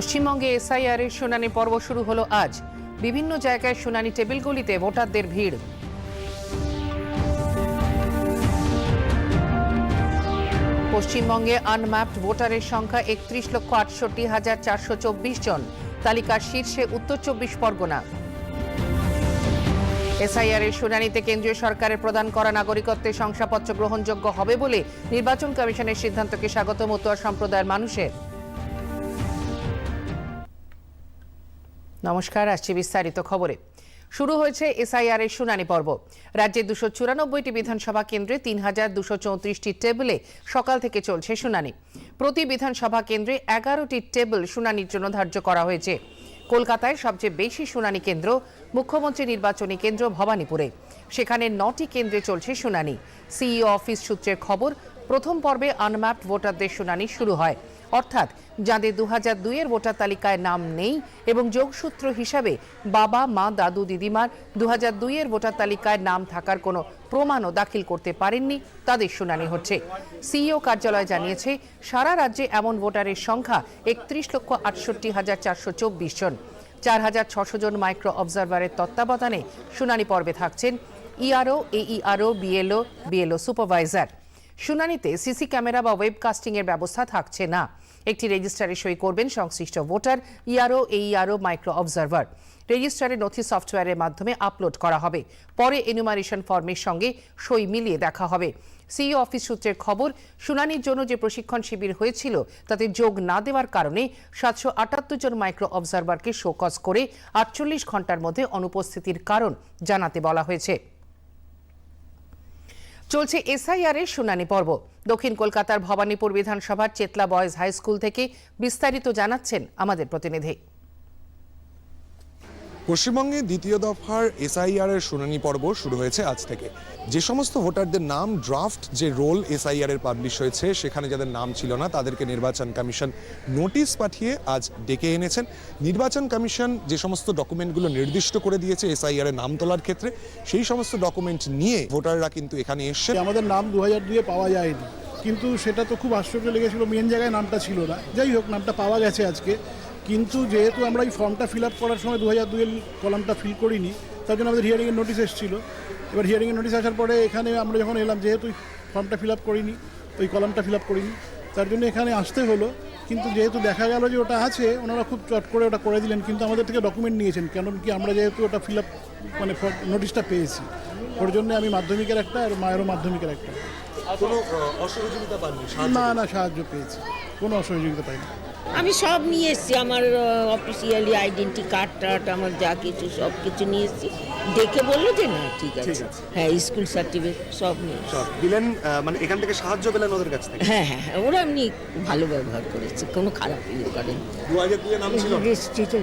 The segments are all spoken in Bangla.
পশ্চিমবঙ্গে এসআইআর এর শুনানি পর্ব শুরু হলো আজ। বিভিন্ন জায়গায় শুনানি টেবিলগুলিতে ভোটারদের ভিড়। পশ্চিমবঙ্গে আনম্যাপড ভোটারের সংখ্যা একত্রিশ লক্ষ আটষট্টি হাজার চারশো চব্বিশ জন। তালিকার শীর্ষে উত্তর চব্বিশ পরগনা। এসআইআর এর শুনানিতে কেন্দ্রীয় সরকারের প্রদান করা নাগরিকত্বের শংসাপত্র গ্রহণযোগ্য হবে বলে নির্বাচন কমিশনের সিদ্ধান্তকে স্বাগত মতুয়া সম্প্রদায়ের মানুষের। নমস্কার, আসছি বিস্তারিত খবরে। শুরু হয়েছে এসআইআর এর শুনানি পর্ব। রাজ্যের দুশো চুরানব্বইটি বিধানসভা কেন্দ্রে তিন হাজার দুশো চৌত্রিশটি টেবিলে সকাল থেকে চলছে শুনানি। প্রতি বিধানসভা কেন্দ্রে এগারোটি টেবিল শুনানির জন্য ধার্য করা হয়েছে। কলকাতায় সবচেয়ে বেশি শুনানি কেন্দ্র মুখ্যমন্ত্রী নির্বাচনী কেন্দ্র ভবানীপুরে। সেখানে নটি কেন্দ্রে চলছে শুনানি। সিইও অফিস সূত্রের খবর, প্রথম পর্বে আনম্যাপড ভোটারদের শুনানি শুরু হয়। অর্থাৎ যাদের দু হাজার দুইয়ের ভোটার তালিকায় নাম নেই এবং যোগসূত্র হিসাবে বাবা, মা, দাদু, দিদিমার দু হাজার দুইয়ের ভোটার তালিকায় নাম থাকার কোনো প্রমাণও দাখিল করতে পারেননি, তাদের শুনানি হচ্ছে। সিইও কার্যালয় জানিয়েছে, সারা রাজ্যে এমন ভোটারের সংখ্যা একত্রিশ লক্ষ আটষট্টি হাজার চারশো চব্বিশ জন। চার হাজার ছশো জন মাইক্রো অবজারভারের তত্ত্বাবধানে শুনানি পর্বে থাকছেন ERO, AERO, BLO BLO supervisor. শুনানিতে সিসি ক্যামেরা বা ওয়েবকাস্টিং এর ব্যবস্থা থাকছে না। একটি রেজিস্টারে সই করবেন সংশ্লিষ্ট voter ERO AERO micro observer. রেজিস্টারে নথি সফটওয়্যারের মাধ্যমে আপলোড করা হবে। পরে এনুমারেশন ফর্মের সঙ্গে সই মিলিয়ে দেখা হবে। সিইও অফিস সূত্রের খবর, শুনানির জন্য যে প্রশিক্ষণ শিবির হয়েছিল, তাতে যোগ না দেওয়ার কারণে সাতশো আটাত্তর জন মাইক্রো অবজারভারকে শোকজ করে আটচল্লিশ ঘণ্টার মধ্যে অনুপস্থিতির কারণ জানাতে বলা হয়েছে। চলছে এসআইআর এর শুনানি পর্ব। দক্ষিণ কলকাতার ভবানীপুর বিধানসভার চেতলা বয়েজ হাই স্কুল থেকে বিস্তারিত জানাচ্ছেন আমাদের প্রতিনিধি। পশ্চিমবঙ্গে দ্বিতীয় দফার এসআইআর এর শুনানি পর্ব শুরু হয়েছে আজ থেকে। যে সমস্ত ভোটারদের নাম ড্রাফট যে রোল এসআইআর এর পাবলিশ হয়েছে, সেখানে যাদের নাম ছিল না, তাদেরকে নির্বাচন কমিশন নোটিশ পাঠিয়ে আজ ডেকে এনেছেন। নির্বাচন কমিশন যে সমস্ত ডকুমেন্টগুলো নির্দিষ্ট করে দিয়েছে এসআইআর এর নাম তোলার ক্ষেত্রে, সেই সমস্ত ডকুমেন্ট নিয়ে ভোটাররা কিন্তু এখানে এসছে আমাদের নাম দু হাজার দুয়ে পাওয়া যায়নি। কিন্তু সেটা তো খুব আশ্চর্য লেগেছিল, মেন জায়গায় নামটা ছিল না। যাই হোক, নামটা পাওয়া গেছে আজকে। কিন্তু যেহেতু আমরা এই ফর্মটা ফিল আপ করার সময় দু হাজার দুয়ের কলামটা ফিল করিনি তার জন্য আমাদের হিয়ারিংয়ের নোটিশ এসেছিল। এবার হিয়ারিংয়ের নোটিশ আসার পরে এখানে আমরা যখন এলাম যেহেতু ফর্মটা ফিল আপ করিনি ওই কলামটা ফিল আপ করিনি তার জন্য এখানে আসতে হলো। কিন্তু যেহেতু দেখা গেল যে ওটা আছে ওনারা খুব চট করে ওটা করে দিলেন কিন্তু আমাদের থেকে ডকুমেন্ট নিয়েছেন কেন কি আমরা যেহেতু ওটা ফিল আপ মানে নোটিশটা পেয়েছি। ওর জন্য আমি মাধ্যমিকের একটা আর মায়েরও মাধ্যমিকের একটা। কোনো অসহযোগিতা পাননি? না না সাহায্য পেয়েছি। কোনো অসহযোগিতা পাইনি। আমি সব নিয়ে এসেছি আমার অফিসিয়ালি আইডেন্টি কার্ড টার্ড আমার যা কিছু সব কিছু নিয়ে এসেছি। দেখে বলল যে না ঠিক আছে। হ্যাঁ স্কুল সার্টিফিকেট সব নিয়ে সব দিলেন মানে এখান থেকে সাহায্য পেলেন ওদের কাছ থেকে? হ্যাঁ হ্যাঁ হ্যাঁ ওরা এমনি ভালো ব্যবহার করেছে কোনো খারাপ ইয়ে করেন। ছিল? না? রেজিস্ট্রেশন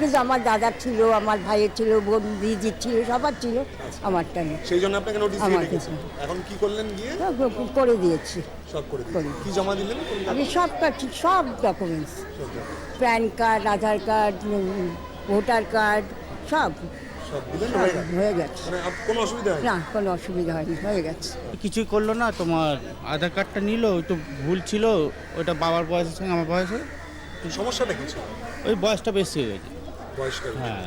কিন্তু আমার দাদার ছিল আমার ভাইয়ের ছিল বোন দিদির ছিল সবার ছিল আমারটা নেই। সেই জন্য আপনাকে নোটিশ দিয়ে আমার রেখেছে এখন কি করলেন গিয়ে? করে দিয়েছি। সব করে দিলেন কি জমা দিলেন? আমি সব কাছি সব documents PAN card Aadhaar card voter card সব। সব দিলেন? হয়ে হয়ে গেছে। মানে আপ- কোনো অসুবিধা হয় না কোনো অসুবিধা হয়নি হয়ে গেছে। কিছুই করল না তোমার আধার কার্ডটা নিল তো ভুল ছিল ওটা বাবার বয়সের সঙ্গে আমার বয়সে সমস্যাটা কি ছিল? ওই বয়সটা বেশি হয়ে গেছে। হ্যাঁ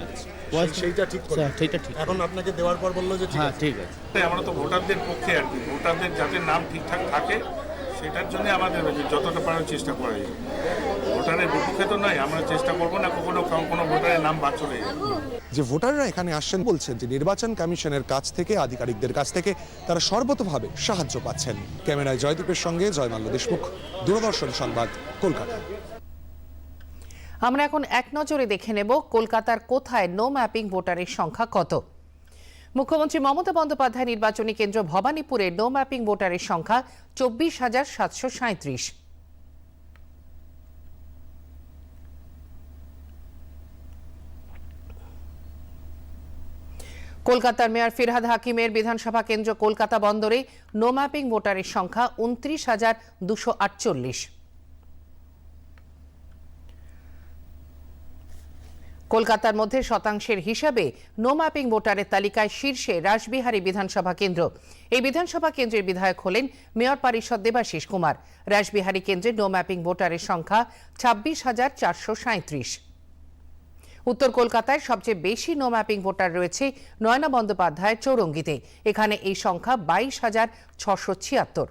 বয়স সেইটা ঠিক করে হ্যাঁ, সেইটা ঠিক। এখন আপনাকে দেওয়ার পর বলল যে ঠিক হ্যাঁ আছে। ঠিক আছে। তাই আমরা তো ভোটারদের পক্ষে আর কি। ভোটারদের যাতে নাম ঠিকঠাক থাকে সেটার জন্য আমাদের যতটা পারার চেষ্টা করা। যায় ভোটারের বিপক্ষে তো নয় আমরা চেষ্টা করব না কখনো কোনো ভোটারের নাম বাদ চলে যায় যে ভোটাররা এখানে আসছেন বলছেন যে নির্বাচন কমিশনের কাছ থেকে আধিকারিকদের কাছ থেকে তারা সর্বতভাবে সাহায্য পাচ্ছেন। ক্যামেরায় জয়দীপের সঙ্গে জয়মাল্য দেশমুখ। দূরদর্শন সংবাদ কলকাতা। আমরা এখন এক নজরে দেখে নেব কলকাতার কোথায় নো ম্যাপিং ভোটারের সংখ্যা কত। মুখ্যমন্ত্রী মমতা বন্দ্যোপাধ্যায় নির্বাচনী কেন্দ্র ভবানীপুরে নো ম্যাপিং ভোটারের সংখ্যা চব্বিশ হাজার সাতশো সাঁত্রিশ কলকাতার মেয়র ফিরহাদ হাকিমের বিধানসভা কেন্দ্র কলকাতা বন্দরে নো ম্যাপিং ভোটারের সংখ্যা উনত্রিশ হাজার দুশো আটচল্লিশ। কলকাতার মধ্যে শতাংশের হিসাবে নো ম্যাপিং ভোটারের তালিকায় শীর্ষে রাসবিহারী বিধানসভা কেন্দ্র। এই বিধানসভা কেন্দ্রের বিধায়ক হলেন মেয়র পরিষদ দেবাশিস কুমার। রাসবিহারী কেন্দ্রে নো ম্যাপিং ভোটারের সংখ্যা ছাব্বিশ হাজার চারশো সাঁত্রিশ উত্তর কলকাতায় সবচেয়ে বেশি নো ম্যাপিং ভোটার রয়েছে নয়না বন্দ্যোপাধ্যায় চৌরঙ্গিতে। এখানে এই সংখ্যা বাইশ হাজার ছশো ছিয়াত্তর।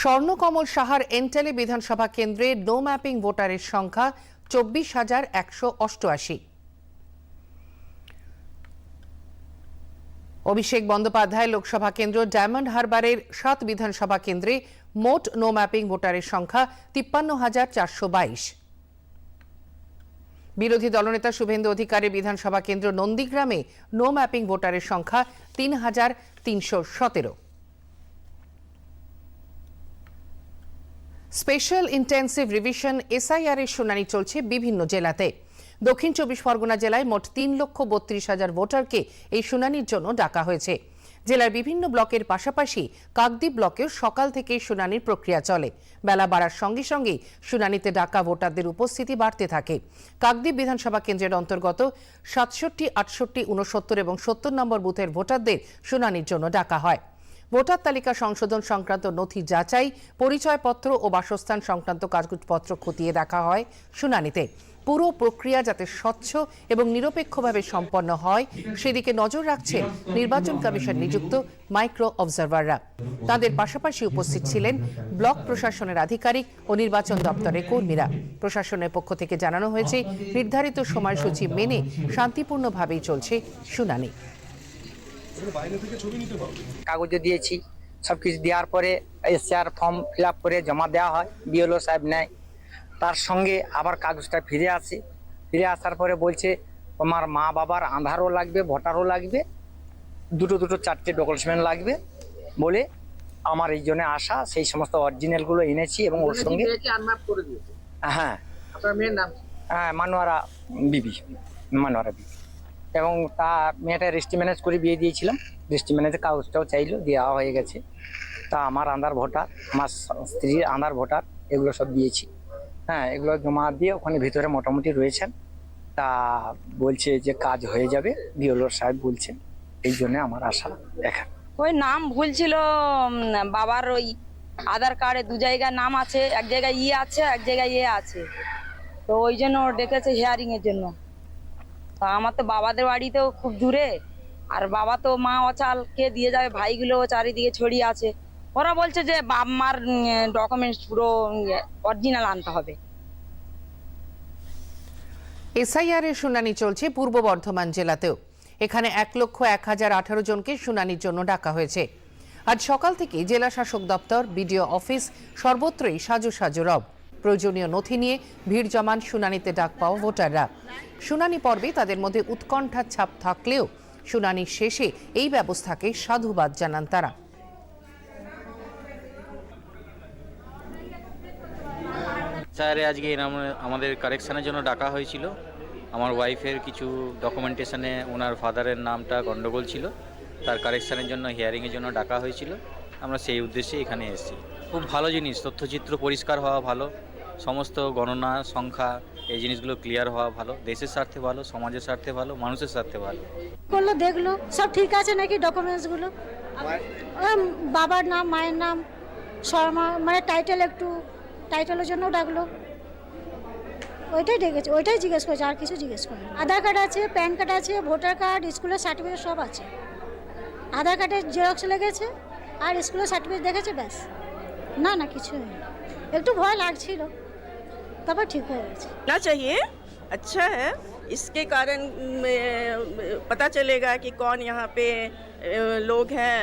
স্বর্ণকমল সাহার এন্টালি বিধানসভা কেন্দ্রে নো ম্যাপিং ভোটারের সংখ্যা চব্বিশ হাজার একশো অষ্টআশি। অভিষেক বন্দ্যোপাধ্যায় লোকসভা কেন্দ্র ডায়মন্ড হারবারের সাত বিধানসভা কেন্দ্রে মোট নো ম্যাপিং ভোটারের সংখ্যা তিপ্পান্ন হাজার চারশো বাইশ। বিরোধী দলনেতা শুভেন্দু অধিকারী বিধানসভা কেন্দ্র নন্দীগ্রামে নো ম্যাপিং ভোটারের সংখ্যা তিন হাজার তিনশো সতেরো। স্পেশাল ইন্টেন্সিভ রিভিশন এসআইআর এর শুনানি চলছে বিভিন্ন জেলাতে। দক্ষিণ চব্বিশ পরগনা জেলায় মোট তিন লক্ষ বত্রিশ হাজার ভোটারকে এই শুনানির জন্য ডাকা হয়েছে। জেলার বিভিন্ন ব্লকের পাশাপাশি কাকদ্বীপ ব্লকেও সকাল থেকে শুনানির প্রক্রিয়া চলে। বেলা বাড়ার সঙ্গে সঙ্গেই শুনানিতে ডাকা ভোটারদের উপস্থিতি বাড়তে থাকে। কাকদ্বীপ বিধানসভা কেন্দ্রের অন্তর্গত সাতষট্টি, আটষট্টি উনসত্তর এবং সত্তর নম্বর বুথের ভোটারদের শুনানির জন্য ডাকা হয়। ভোটার তালিকা সংশোধন সংক্রান্ত নথি যাচাই, পরিচয়পত্র ও বাসস্থান সংক্রান্ত কাগজপত্র খতিয়ে দেখা হয় শুনানিতে। পুরো প্রক্রিয়া যাতে স্বচ্ছ এবং নিরপেক্ষভাবে সম্পন্ন হয়, সেদিকে নজর রাখছেন নির্বাচন কমিশন নিযুক্ত মাইক্রো অবজারভাররা। তাদের পাশাপাশি উপস্থিত ছিলেন ব্লক প্রশাসনের আধিকারিক ও নির্বাচন দপ্তরের কর্মীরা। প্রশাসনের পক্ষ থেকে জানানো হয়েছে, নির্ধারিত সময়সূচি মেনে শান্তিপূর্ণভাবেই চলছে শুনানি। কাগজও দিয়েছি সব কিছু দেওয়ার পরে এসআর ফর্ম ফিল আপ করে জমা দেওয়া হয় বিএলও সাহেব নেয়। তার সঙ্গে আবার কাগজটা ফিরে আসে। ফিরে আসার পরে বলছে তোমার মা বাবার আধারও লাগবে ভোটারও লাগবে দুটো দুটো চারটে ডকুমেন্ট লাগবে। বলে আমার এই জন্য আসা সেই সমস্ত অরিজিনালগুলো এনেছি এবং ওর সঙ্গে হ্যাঁ। হ্যাঁ মানোয়ারা বিবি মানোয়ারা বিবি। এবং তা মেয়েটা রেস্টি ম্যানেজ করে বিয়ে দিয়েছিলাম। রেস্টি ম্যানেজের কাগজটাও চাইলো, দেওয়া হয়ে গেছে। তা আমার আধার ভোটার, আমার স্ত্রীর আধার ভোটার, এগুলো সব দিয়েছি। হ্যাঁ এগুলো জমা দিয়ে ওখানে ভিতরে মোটামুটি রয়েছেন। তা বলছে যে কাজ হয়ে যাবে, বিওলোর সাহেব বলছেন, এই জন্য আমার আশা দেখা ওই নাম ভুল ছিল বাবার ওই আধার কার্ডে দু জায়গায় নাম আছে, এক জায়গায় ই আছে এক জায়গায় ইয়ে আছে। তো ওই জন্য ডেকেছে হিয়ারিং এর জন্য। তা আমার তো বাবাদের বাড়িতেও খুব দূরে। আর বাবা তো মা অচাল, কে দিয়ে যাবে ভাইগুলো চারিদিকে ছড়িয়ে আছে। ওরা বলছে যে বাপ মার ডকুমেন্টস পুরো অরিজিনাল আনতে হবে। এসআইআর এর শুনানি চলছে পূর্ব বর্ধমান জেলাতেও। এখানে এক লক্ষ এক হাজার আঠারো জনকে শুনানির জন্য ডাকা হয়েছে। আজ সকাল থেকে জেলা শাসক দপ্তর, বিডিও অফিস, সর্বত্রই সাজু সাজু রব। প্রয়োজনীয় নথি নিয়ে ভিড় জমান শুনানিতে ডাক পাওয়া ভোটাররা। শুনানি পর্বে তাদের মধ্যে উৎকণ্ঠার ছাপ থাকলেও শুনানি শেষে এই ব্যবস্থাকে সাধুবাদ জানান তারা। স্যার আজকে আমাদের কারেকশানের জন্য ডাকা হয়েছিল। আমার ওয়াইফের কিছু ডকুমেন্টেশনে ওনার ফাদারের নামটা গণ্ডগোল ছিল। তার কারেকশানের জন্য হিয়ারিংয়ের জন্য ডাকা হয়েছিল। আমরা সেই উদ্দেশ্যে এখানে এসেছি। খুব ভালো জিনিস, তথ্যচিত্র পরিষ্কার হওয়া ভালো। সমস্ত গণনা সংখ্যা এই জিনিসগুলো ক্লিয়ার হওয়া ভালো। দেশের স্বার্থে ভালো সমাজের স্বার্থে ভালো মানুষের স্বার্থে ভালো। করল দেখল সব ঠিক আছে নাকি ডকুমেন্টসগুলো বাবার নাম মায়ের নাম শর্মা মানে টাইটেল একটু টাইটেলের জন্য ডাকলো। ওইটাই ডেকেছে ওইটাই জিজ্ঞেস করেছে আর কিছু জিজ্ঞেস করে আধার কার্ড আছে প্যান কার্ড আছে ভোটার কার্ড স্কুলের সার্টিফিকেট সব আছে। আধার কার্ডের জেরক্স লেগেছে আর স্কুলের সার্টিফিকেট দেখেছে ব্যাস। না না কিছু নেই। একটু ভয় লাগছিল। তারপর ঠিক হয়ে গেছে ना चाहिए अच्छा है इसके कारण म, पता चलेगा कि कौन यहाँ पे अ, लोग हैं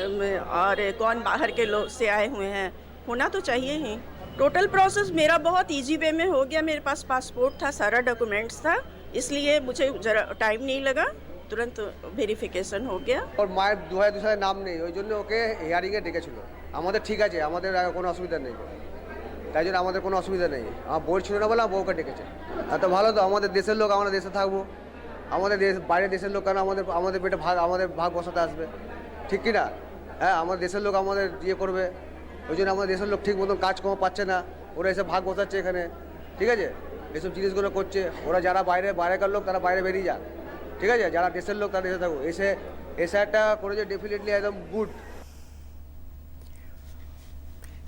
अम, और कौन बाहर के लोग से आए हुए हैं होना तो चाहिए ही टोटल प्रोसेस मेरा बहुत इजी वे में हो गया मेरे पास पासपोर्ट था सारा डॉक्यूमेंट्स था इसलिए मुझे ज़रा टाइम नहीं लगा तुरंत वेरिफिकेशन हो गया ওর মায়ের দু হাজার দু সালের নাম নেই ওই জন্য ওকে হিয়ারিংয়ে ডেকেছিল আমাদের ঠিক আছে আমাদের আর কোনো অসুবিধা নেই তাই জন্য আমাদের কোনো অসুবিধা নেই। আমার বই ছিল না বলে আমার বউকে ডেকেছে। এত ভালো তো, আমাদের দেশের লোক আমরা দেশে থাকব। আমাদের দেশ, বাইরের দেশের লোক কেন আমাদের আমাদের পেটে ভাগ, আমাদের ভাগ বসাতে আসবে? ঠিক কি না? হ্যাঁ আমাদের দেশের লোক আমাদের ইয়ে করবে। ওই জন্য আমাদের দেশের লোক ঠিক মতন কাজ কম পাচ্ছে না। ওরা এসে ভাগ বসাচ্ছে এখানে। ঠিক আছে? এসব জিনিসগুলো করছে। ওরা যারা বাইরে, বাইরেকার লোক তারা বাইরে বেরিয়ে যাক। ঠিক আছে? যারা দেশের লোক তারা দেশে থাকুক। এসে এসে একটা করেছে ডেফিনেটলি একদম গুড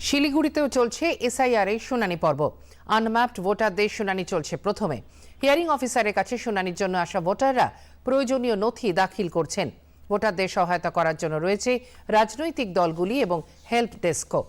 শিলিগুড়িতেও চলছে এসআইআর এর শুনানি পর্ব। আনম্যাপড ভোটারদের শুনানি চলছে প্রথমে। হিয়ারিং অফিসারের কাছে শুনানির জন্য আসা ভোটাররা প্রয়োজনীয় নথি দাখিল করছেন। ভোটারদের সহায়তা করার জন্য রয়েছে রাজনৈতিক দলগুলি এবং হেল্প ডেস্কও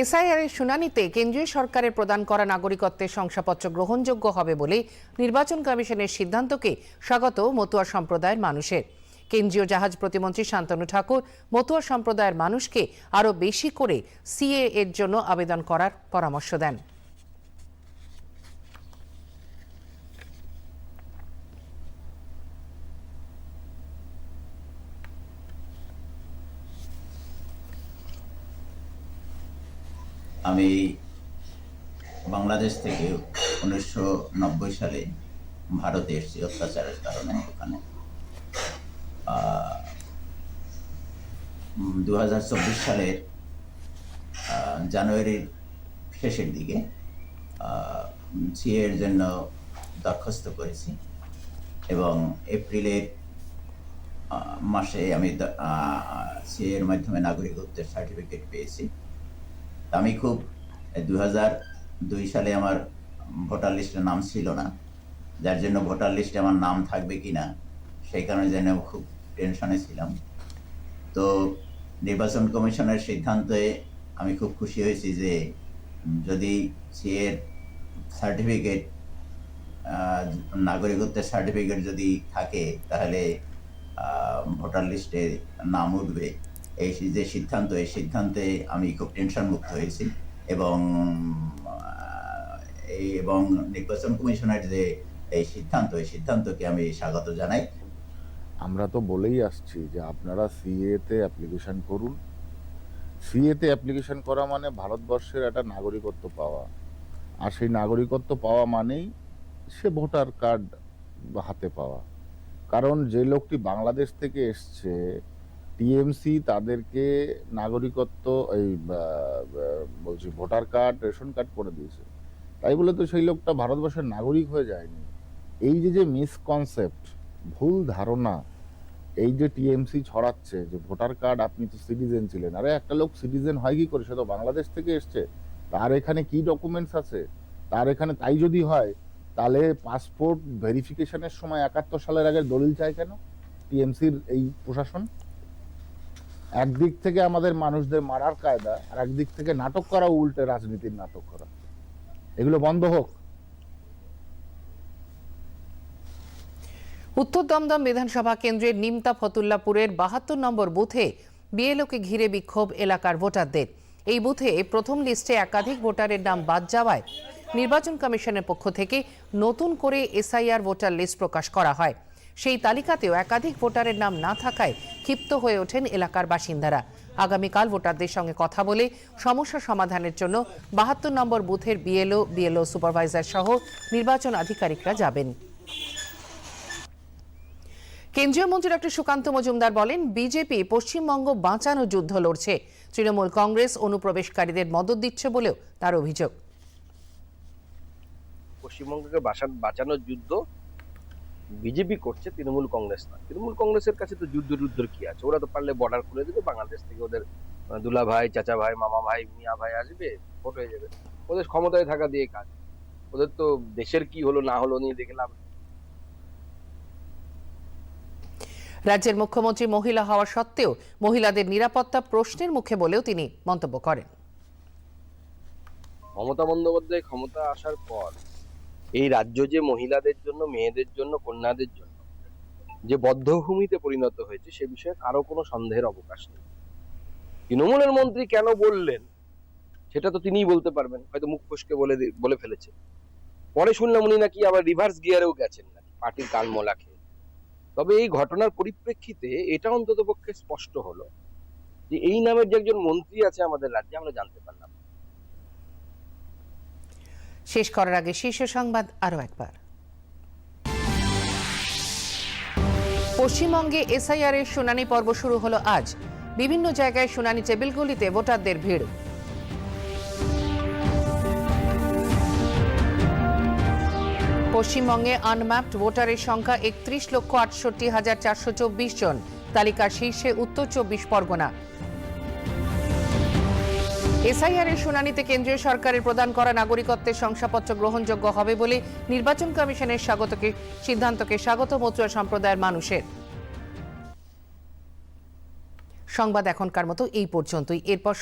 এসআইআর এর শুনানিতে কেন্দ্রীয় সরকারের প্রদান করা নাগরিকত্বের শংসাপত্র গ্রহণযোগ্য হবে বলে নির্বাচন কমিশনের সিদ্ধান্তকে স্বাগত মতুয়া সম্প্রদায়ের মানুষের। কেন্দ্রীয় জাহাজ প্রতিমন্ত্রী শান্তনু ঠাকুর মতুয়া সম্প্রদায়ের মানুষকে আরও বেশি করে সিএ এর জন্য আবেদন করার পরামর্শ দেন। আমি বাংলাদেশ থেকে উনিশশো নব্বই সালে ভারতে এসেছি অত্যাচারের কারণে ওখানে দু হাজার চব্বিশ সালের জানুয়ারির শেষের দিকে সিএর জন্য দরখাস্ত করেছি এবং এপ্রিলের মাসে আমি সিএর মাধ্যমে নাগরিকত্বের সার্টিফিকেট পেয়েছি। আমি খুব দু দুই সালে আমার ভোটার লিস্টে নাম ছিল না, যার জন্য ভোটার লিস্টে আমার নাম থাকবে কি না সেই কারণে যেন খুব টেনশনে ছিলাম। তো নির্বাচন কমিশনের সিদ্ধান্তে আমি খুব খুশি হয়েছি যে যদি সিএর সার্টিফিকেট নাগরিকত্বের সার্টিফিকেট যদি থাকে, তাহলে ভোটার লিস্টে নাম উঠবে। এই যে সিদ্ধান্ত, এই সিদ্ধান্তে আমি খুব টেনশন মুক্ত হয়েছি এবং এই এবং নির্বাচন কমিশনের যে এই সিদ্ধান্ত, এই সিদ্ধান্তকে আমি স্বাগত জানাই। আমরা তো বলেই আসছি যে আপনারা সিএতে অ্যাপ্লিকেশন করুন। সিএতে অ্যাপ্লিকেশন করা মানে ভারতবর্ষের একটা নাগরিকত্ব পাওয়া। আর সেই নাগরিকত্ব পাওয়া মানেই সে ভোটার কার্ড হাতে পাওয়া। কারণ যে লোকটি বাংলাদেশ থেকে এসছে টিএমসি তাদেরকে নাগরিকত্ব, এই বলছি ভোটার কার্ড, রেশন কার্ড করে দিয়েছে। তাই বলে তো সেই লোকটা ভারতবর্ষের নাগরিক হয়ে যায়নি। এই যে যে মিসকনসেপ্ট ভুল ধারণা এই যে টিএমসি ছড়াচ্ছে, যে ভোটার কার্ড আপনি তো সিটিজেন ছিলেন, আরে একটা লোক সিটিজেন হয় কি করে? সে তো বাংলাদেশ থেকে এসছে। তার এখানে কি ডকুমেন্টস আছে? তার এখানে তাই যদি হয়, তাহলে পাসপোর্ট ভেরিফিকেশনের সময় একাত্তর সালের আগে দলিল চায় কেন? টিএমসির এই প্রশাসন? একদিক থেকে আমাদের মানুষদের মারার কায়দা, আর একদিক থেকে নাটক করা উল্টে রাজনীতির নাটক করা। এগুলো বন্ধ হোক। উত্তর দমদম বিধানসভা কেন্দ্রের নিমতা ফতুল্লাপুরের বাহাত্তর নম্বর বুথে বিএলওকে ঘিরে বিক্ষোভ এলাকার ভোটারদের। এই বুথে প্রথম লিস্টে একাধিক ভোটারের নাম বাদ যাওয়ায় নির্বাচন কমিশনের পক্ষ থেকে নতুন করে এসআইআর ভোটার লিস্ট প্রকাশ করা হয়। সেই তালিকাতেও একাধিক ভোটারের নাম না থাকায় ক্ষিপ্ত হয়ে ওঠেন এলাকার বাসিন্দারা। আগামীকাল ভোটারদের সঙ্গে কথা বলে সমস্যা সমাধানের জন্য বাহাত্তর নম্বর বুথের বিএলও বিএলও সুপারভাইজার সহ নির্বাচন আধিকারিকরা যাবেন। কেন্দ্রীয় মন্ত্রী ডক্টর সুকান্ত মজুমদার বলেন, বিজেপি পশ্চিমবঙ্গ বাঁচানো যুদ্ধ লড়ছে। তৃণমূল কংগ্রেস অনুপ্রবেশকারীদের মদত দিচ্ছে বলেও তার অভিযোগ। পশ্চিমবঙ্গকে বাঁচানোর যুদ্ধ বিজেপি করছে, তৃণমূল কংগ্রেস না তৃণমূল কংগ্রেসের কাছে তো যুদ্ধ যুদ্ধ কি আছে? ওরা তো পারলে বর্ডার খুলে দেবে, বাংলাদেশ থেকে ওদের দুলা ভাই চাচা ভাই মামা ভাই মিয়া ভাই আসবে, ভোট হয়ে যাবে। ওদের ক্ষমতায় থাকা দিয়ে কাজ। ওদের তো দেশের কি হলো, না হলো নিয়ে দেখলাম রাজ্যের মুখ্যমন্ত্রী মহিলা হওয়া সত্ত্বেও মহিলাদের নিরাপত্তা প্রশ্নের মুখে বলেও তিনি মন্তব্য করেন। মমতা বন্দ্যোপাধ্যায় ক্ষমতা আসার পর এই রাজ্য যে মহিলাদের জন্য, মেয়েদের জন্য, কন্যাদের জন্য যে বদ্ধভূমিতে পরিণত হয়েছে, সে বিষয়ে কারও কোনো সন্দেহের অবকাশ নেই। তৃণমূলের মন্ত্রী কেন বললেন, সেটা তো তিনিই বলতে পারবেন, হয়তো মুখ ফসকে বলে বলে ফেলেছে পরে শুনলাম উনি নাকি আবার রিভার্স গিয়ারেও গেছেন নাকি, পার্টির কান তবে এই ঘটনার পরিপ্রেক্ষিতে এটা অন্তত পক্ষে স্পষ্ট হলো যে এই নামের যে একজন মন্ত্রী আছে আমাদের রাজ্যে, আমরা জানতে পারলাম। শেষ করার আগে শীর্ষ সংবাদ আরও একবার। পশ্চিমবঙ্গে এসআইআর এর শুনানি পর্ব শুরু হলো আজ। বিভিন্ন জায়গায় শুনানি টেবিলগুলিতে ভোটারদের ভিড়। পশ্চিমবঙ্গে আনম্যাপড ভোটারের সংখ্যা একত্রিশ লক্ষ আটষট্টি হাজার চারশো চব্বিশ জন। তালিকার শীর্ষে উত্তর চব্বিশ পরগনা। এসআইআর এর শুনানিতে কেন্দ্রীয় সরকারের প্রদান করা নাগরিকত্বের শংসাপত্র গ্রহণযোগ্য হবে বলে নির্বাচন কমিশনের স্বাগতকে, সিদ্ধান্তকে স্বাগত মতুয়া সম্প্রদায়ের মানুষের। সংবাদ এখনকার মতো এই পর্যন্তই। এরপর